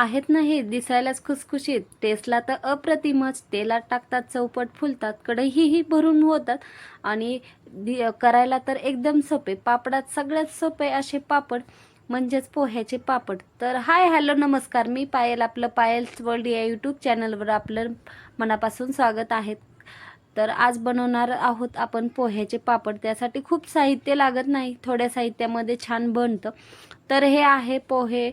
आहेत ना हे दिसायलाच खुसखुशीत. टेस्टला तर अप्रतिमच तेलात टाकतात चौपट फुलतात कढईही भरून होतात आणि दि करायला तर एकदम सोपे. पापडात सगळ्यात सोपे असे पापड म्हणजेच पोह्याचे पापड. तर हाय हॅलो नमस्कार. मी पायल आपलं पायल्स वर्ल्ड या यूट्यूब चॅनलवर आपलं मनापासून स्वागत आहे. तर आज बनवणार आहोत आपण पोह्याचे पापड. त्यासाठी खूप साहित्य लागत नाही थोड्या साहित्यामध्ये छान बनतं. तर हे आहे पोहे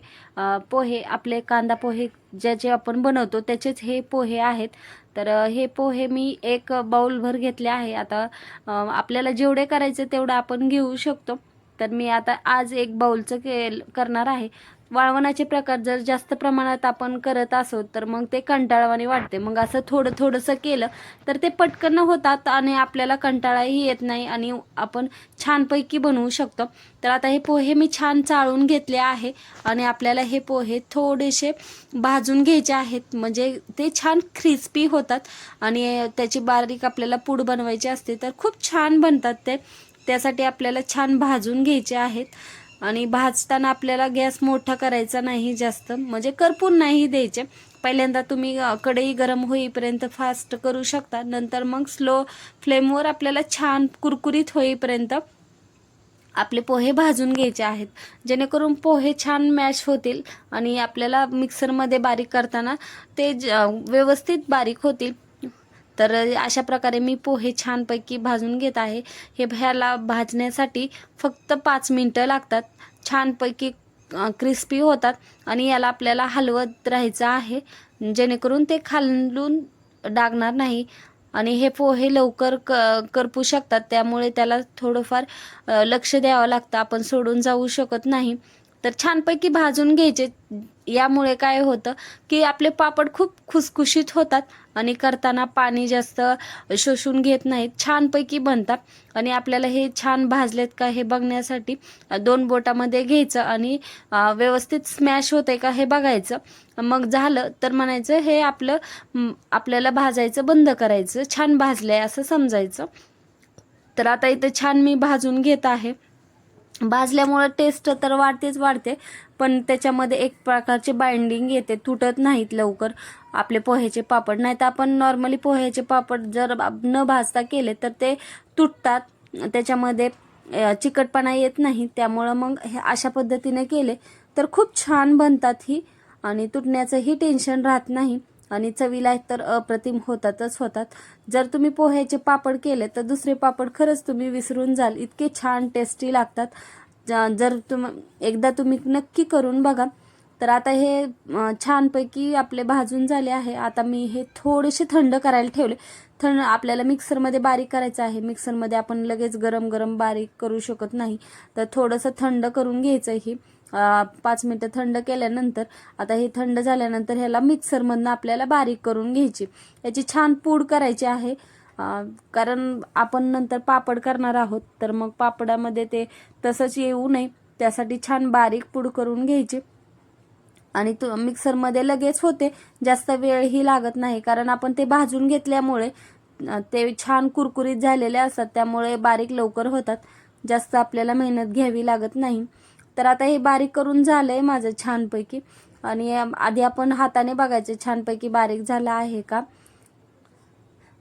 पोहे आपले कांदा पोहे ज्याचे आपण बनवतो त्याचेच हे पोहे आहेत. तर हे पोहे मी एक बाऊलभर घेतले आहे. आता आपल्याला जेवढे करायचे तेवढं आपण घेऊ शकतो. तर मी आता आज एक बाऊलचं के करणार आहे. वाळवणाचे प्रकार जर जास्त प्रमाणात आपण करत असो तर मग ते कंटाळवाने वाटते. मग असं थोडं थोडंसं केलं तर ते पटकन होतात आणि आपल्याला कंटाळाही येत नाही आणि आपण छानपैकी बनवू शकतो. तर आता हे पोहे मी छान चाळून घेतले आहे आणि आपल्याला हे पोहे थोडेसे भाजून घ्यायचे आहेत. म्हणजे ते छान क्रिस्पी होतात आणि त्याची बारीक आपल्याला पूड बनवायची असते तर खूप छान बनतात ते. त्यासाठी आपल्याला छान भाजून घ्यायचे आहेत. आणि भाजताना आपल्याला गॅस मोठा करायचा नाही जास्त. म्हणजे करपून नाही द्यायचे. पहिल्यांदा तुम्ही कढई गरम होईपर्यंत फास्ट करू शकता. नंतर मग स्लो फ्लेमवर आपल्याला छान कुरकुरीत होईपर्यंत आपले पोहे भाजून घ्यायचे आहेत. जेणेकरून पोहे छान मॅश होतील आणि आपल्याला मिक्सरमध्ये बारीक करताना ते ज- व्यवस्थित बारीक होतील. तर अशा प्रकारे मी पोहे छानपैकी भाजून घेत आहे. हे ह्याला भाजण्यासाठी फक्त पाच मिनटं लागतात. छानपैकी क्रिस्पी होतात आणि याला आपल्याला हलवत राहायचं आहे. जेणेकरून ते खालून डागणार नाही आणि हे पोहे लवकर क करपू शकतात. त्यामुळे त्याला थोडंफार लक्ष द्यावं लागतं. आपण सोडून जाऊ शकत नाही. तर छानपैकी भाजून घ्यायचे. यामुळे काय होतं की आपले पापड खूप खुसखुशीत होतात आणि करताना पाणी जास्त शोषून घेत नाहीत. छानपैकी बनतात आणि आपल्याला हे छान भाजलेत का हे बघण्यासाठी दोन बोटामध्ये घ्यायचं आणि व्यवस्थित स्मॅश होतंय का हे बघायचं. मग झालं तर म्हणायचं हे आपलं आपल्याला भाजायचं बंद करायचं. छान भाजलंय असं समजायचं. तर आता इथं छान मी भाजून घेत आहे. भाजल्यामुळं टेस्ट तर वाढतेच वाढते पण त्याच्यामध्ये एक प्रकारचे बाइंडिंग येते तुटत नाहीत लवकर आपले पोह्याचे पापड. नाही तर आपण नॉर्मली पोह्याचे पापड जर न भाजता केले तर ते तुटतात. त्याच्यामध्ये चिकटपणा येत नाही. त्यामुळं मग हे अशा पद्धतीने केले तर खूप छान बनतात ही. आणि तुटण्याचंही टेन्शन राहत नाही. आणि चवीला तर अप्रतिम होतातच होतात. जर तुम्ही पोह्याचे पापड केले तर दुसरे पापड खरंच तुम्ही विसरून जाल. इतके छान टेस्टी लागतात. ज- जर तुम एकदा तुम्ही नक्की करून बघा. तर आता हे छानपैकी आपले भाजून झाले आहे. आता मी हे थोडेसे थंड करायला ठेवले. थंड आपल्याला मिक्सरमध्ये बारीक करायचं आहे. मिक्सरमध्ये आपण लगेच गरम गरम बारीक करू शकत नाही. तर थोडंसं थंड करून घ्यायचं ही. पाच मिनटं थंड केल्यानंतर आता हे थंड झाल्यानंतर ह्याला मिक्सरमधनं आपल्याला बारीक करून घ्यायची. याची छान पूड करायची आहे. कारण आपण नंतर पापड करणार आहोत तर मग पापडामध्ये ते तसंच येऊ नये. त्यासाठी छान बारीक पूड करून घ्यायची. आणि तो मिक्सरमध्ये लगेच होते. जास्त वेळही लागत नाही कारण आपण ते भाजून घेतल्यामुळे ते छान कुरकुरीत झालेले असतात. त्यामुळे बारीक लवकर होतात. जास्त आपल्याला मेहनत घ्यावी लागत नाही. तर आता हे बारीक करून झालं आहे माझं छानपैकी. आणि आधी आपण हाताने बघायचं छानपैकी बारीक झालं आहे का?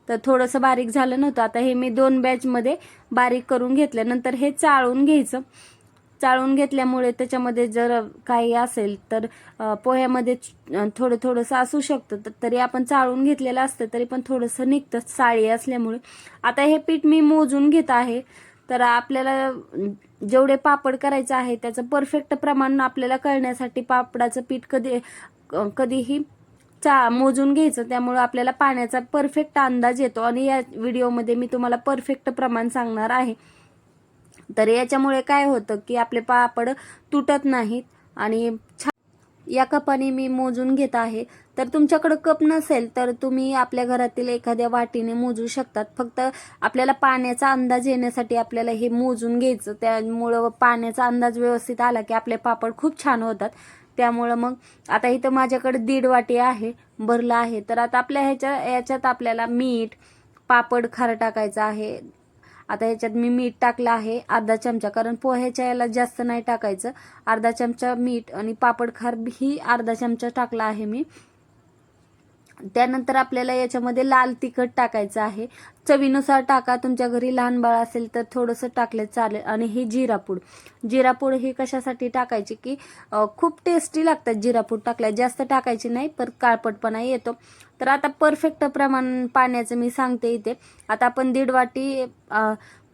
तर थोडंसं बारीक झालं नव्हतं. आता हे मी दोन बॅचमध्ये बारीक करून घेतलं. नंतर हे चाळून घ्यायचं. चाळून घेतल्यामुळे त्याच्यामध्ये जर काही असेल तर पोह्यामध्ये थोडं थोडंसं असू शकतं. तर तरी आपण चाळून घेतलेलं असतं तरी पण थोडंसं निघतं. साळी असल्यामुळे. आता हे पीठ मी मोजून घेत आहे. तर आपल्याला जेवढे पापड करायचं आहे त्याचं परफेक्ट प्रमाण आपल्याला कळण्यासाठी पापडाचं पीठ कधी कधीही चा मोजून घ्यायचं. त्यामुळं आपल्याला पाण्याचा परफेक्ट अंदाज येतो. आणि या व्हिडिओमध्ये मी तुम्हाला परफेक्ट प्रमाण सांगणार आहे. तर याच्यामुळे काय होतं की आपले पापड तुटत नाहीत आणि छान या कपाने मी मोजून घेत आहे. तर तुमच्याकडं कप नसेल तर तुम्ही आपल्या घरातील एखाद्या वाटीने मोजू शकतात. फक्त आपल्याला पाण्याचा अंदाज येण्यासाठी आपल्याला हे मोजून घ्यायचं. त्यामुळं पाण्याचा अंदाज व्यवस्थित आला की आपले पापड खूप छान होतात. त्यामुळं मग आता इथं माझ्याकडे दीड वाटी आहे भरलं आहे. तर आता आपल्या ह्याच्या याच्यात आपल्याला मीठ पापड खार टाकायचं आहे. आता ह्याच्यात मी मीठ टाकलं आहे अर्धा चमचा. कारण पोह्याच्या याला जास्त नाही टाकायचं. अर्धा चमचा मीठ आणि पापड खार ही अर्धा चमचा टाकला आहे मी. त्यानंतर आपल्याला याच्यामध्ये लाल तिखट टाकायचं आहे. चवीनुसार टाका. तुमच्या घरी लहान बाळ असेल तर थोडंसं टाकलं चालेल. आणि ही जिरापूड. जिरापूड ही कशासाठी टाकायची की खूप टेस्टी लागतात जिरापूड टाकल्या जास्त टाकायची नाही पर काळपटपणा येतो. तर आता परफेक्ट प्रमाण पाण्याचं मी सांगते इथे. आता आपण दीड वाटी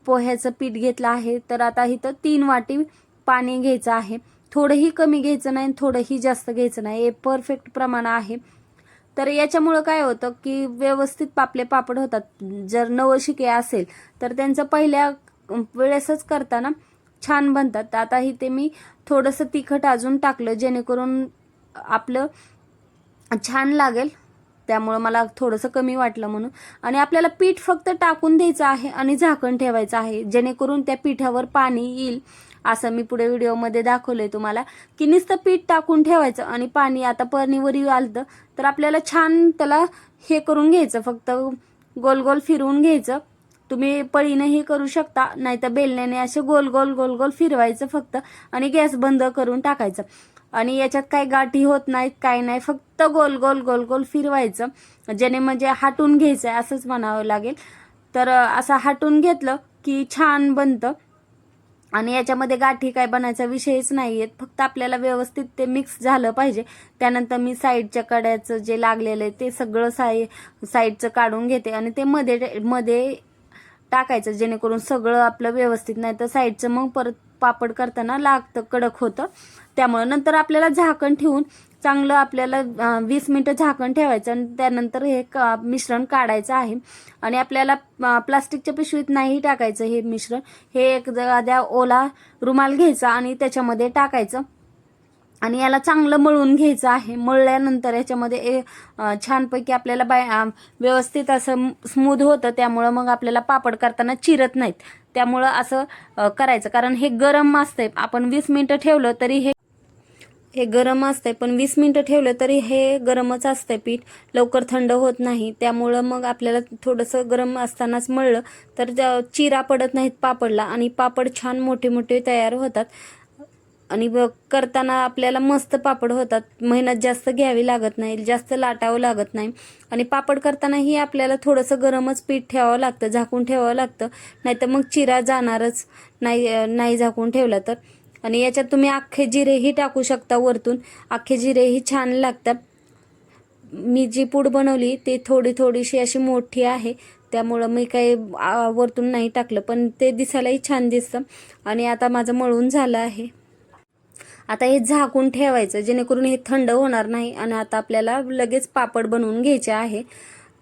पोह्याचं पीठ घेतलं आहे. तर आता इथं तीन वाटी पाणी घ्यायचं आहे. थोडंही कमी घ्यायचं नाही थोडंही जास्त घ्यायचं नाही. हे परफेक्ट प्रमाण आहे. तर याच्यामुळं काय होतं की व्यवस्थित आपले पापड होतात. जर नवशिके असेल तर त्यांचं पहिल्या वेळेसच करताना छान बनतात. आता इथे मी थोडंसं तिखट अजून टाकलं जेणेकरून आपलं छान लागेल. त्यामुळं मला थोडंसं कमी वाटलं म्हणून. आणि आपल्याला पीठ फक्त टाकून द्यायचं आहे आणि झाकण ठेवायचं आहे जेणेकरून त्या पिठावर पाणी येईल. असं मी पुढे व्हिडिओमध्ये दाखवलंय तुम्हाला की नुसतं पीठ टाकून ठेवायचं आणि पाणी आता परणीवर आलं तर आपल्याला छान त्याला हे करून घ्यायचं फक्त गोल गोल फिरवून घ्यायचं. तुम्ही पळीनंही करू शकता नाही तर बेलण्याने असे गोल गोल गोल गोल फिरवायचं फक्त आणि गॅस बंद करून टाकायचं. आणि याच्यात काही गाठी होत नाहीत काय नाही फक्त गोल गोल गोल गोल फिरवायचं. ज्याने म्हणजे हाटून घ्यायचं आहे असंच म्हणावं लागेल. तर असं हाटून घेतलं की छान बनतं. आणि याच्यामध्ये गाठी काय बनायचा विषयच नाही आहेत फक्त आपल्याला व्यवस्थित ते मिक्स झालं पाहिजे. त्यानंतर मी साईडच्या कड्याचं जे लागलेलं आहे ते सगळं साई साईडचं काढून घेते आणि ते मध्ये मध्ये टाकायचं जेणेकरून सगळं आपलं व्यवस्थित नाही तर साईडचं मग परत पापड करताना लागतं कडक होतं. त्यामुळं नंतर आपल्याला झाकण ठेवून चांगलं आपल्याला वीस मिनटं झाकण ठेवायचं आणि त्यानंतर हे का मिश्रण काढायचं आहे. आणि आपल्याला प्लास्टिकच्या पिशवीत नाही टाकायचं हे मिश्रण. हे एक एखाद्या ओला रुमाल घ्यायचा आणि त्याच्यामध्ये टाकायचं. आणि याला चांगलं मळून घ्यायचं आहे. मळल्यानंतर याच्यामध्ये ए छानपैकी आपल्याला बाय व्यवस्थित असं स्मूथ होतं. त्यामुळं मग आपल्याला पापड करताना चिरत नाहीत. त्यामुळं असं करायचं. कारण हे गरम असतंय. आपण वीस मिनटं ठेवलं तरी हे हे गरम असतंय पण वीस मिनटं ठेवलं तरी हे गरमच असतंय पीठ. लवकर थंड होत नाही. त्यामुळं मग आपल्याला थोडंसं गरम असतानाच मळलं तर चिरा पडत नाहीत पापडला आणि पापड छान मोठे मोठे तयार होतात. आणि करताना आपल्याला मस्त पापड होतात. मेहनत जास्त घ्यावी लागत नाही जास्त लाटावं लागत नाही. आणि पापड करतानाही आपल्याला थोडंसं गरमच पीठ ठेवावं लागतं झाकून ठेवावं लागतं. नाहीतर मग चिरा जाणारच नाही नाही झाकून ठेवलं तर. आणि याच्यात तुम्ही अख्खे जिरेही टाकू शकता वरतून अख्खे जिरेही छान लागतात. मी जी पूड बनवली ती थोडी थोडीशी अशी मोठी आहे. त्यामुळं मी काही वरतून नाही टाकलं पण ते दिसायलाही छान दिसतं. आणि आता माझं मळून झालं आहे. आता हे झाकून ठेवायचं जेणेकरून हे थंड होणार नाही आणि आता आपल्याला लगेच पापड बनवून घ्यायचे आहे.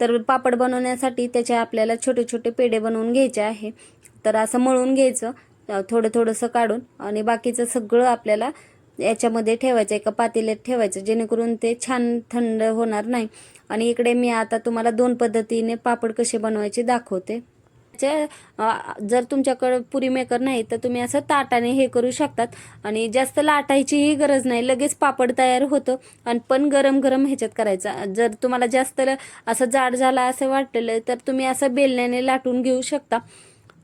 तर पापड बनवण्यासाठी त्याचे आपल्याला छोटे छोटे पेढे बनवून घ्यायचे आहे. तर असं मळून घ्यायचं. थोडं थोडंसं काढून आणि बाकीचं सगळं आपल्याला याच्यामध्ये ठेवायचं एका पातेल्यात ठेवायचं जेणेकरून ते छान थंड होणार नाही. आणि इकडे मी आता तुम्हाला दोन पद्धतीने पापड कसे बनवायचे दाखवते. जर तुमच्याकडे पुरी मेकर नाही तर तुम्ही असं ताटाने हे करू शकतात. आणि जास्त लाटायचीही गरज नाही लगेच पापड तयार होतं. आणि पण गरम गरम ह्याच्यात करायचं. जर तुम्हाला जास्त ल- असं जाड झाला असं वाटलेलं तर तुम्ही असं बेलण्याने लाटून घेऊ शकता.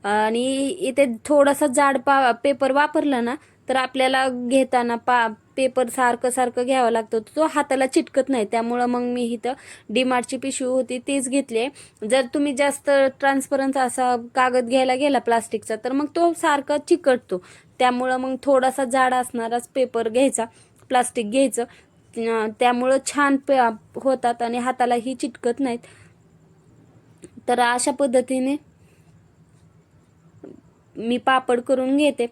आणि इथे थोडासा जाड पा पेपर वापरला ना तर आपल्याला घेताना पा पेपर सारखं सारखं घ्यावं लागतं. तो हाताला चिटकत नाही. त्यामुळं मग मी इथं डीमार्टची पिशवी होती तीच घेतली आहे. जर तुम्ही जास्त ट्रान्सपरन्स असा कागद घ्यायला गेला प्लास्टिकचा तर मग तो सारखा चिकटतो. त्यामुळं मग थोडासा जाड असणाराच पेपर घ्यायचा प्लास्टिक घ्यायचं. त्यामुळं छान पे होतात आणि हातालाही चिटकत नाहीत. तर अशा पद्धतीने मी पापड करून घेते.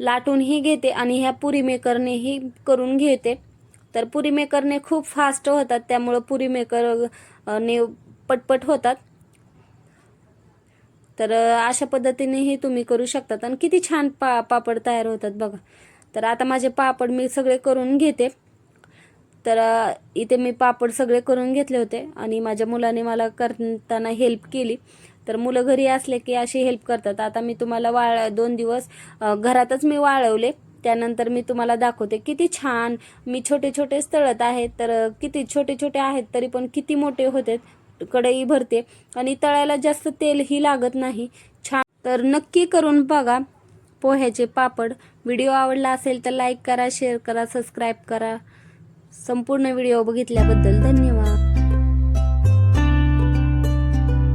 लाटूनही घेते आणि ह्या पुरी मेकरनेही करून घेते. तर पुरी मेकरने खूप फास्ट होतात त्यामुळं पुरी मेकर ने पटपट होतात. तर अशा पद्धतीनेही तुम्ही करू शकतात. आणि किती छान पा पापड तयार होतात बघा. तर आता माझे पापड मी सगळे करून घेते. तर इथे मी पापड सगळे करून घेतले होते आणि माझ्या मुलाने मला करताना हेल्प केली. तर मुलं घरी असले की अशी हेल्प करतात. आता मी तुम्हाला वाळ दोन दिवस घरातच मी वाळवले. त्यानंतर मी तुम्हाला दाखवते. किती छान! मी छोटे छोटे तळत आहेत तर किती छोटे छोटे आहेत तरी पण किती मोठे होते कडई भरते. आणि तळायला जास्त तेलही लागत नाही. छान! तर नक्की करून बघा पोह्याचे पापड. व्हिडिओ आवडला असेल तर लाईक करा शेअर करा सबस्क्राईब करा. संपूर्ण व्हिडिओ बघितल्याबद्दल धन्यवाद.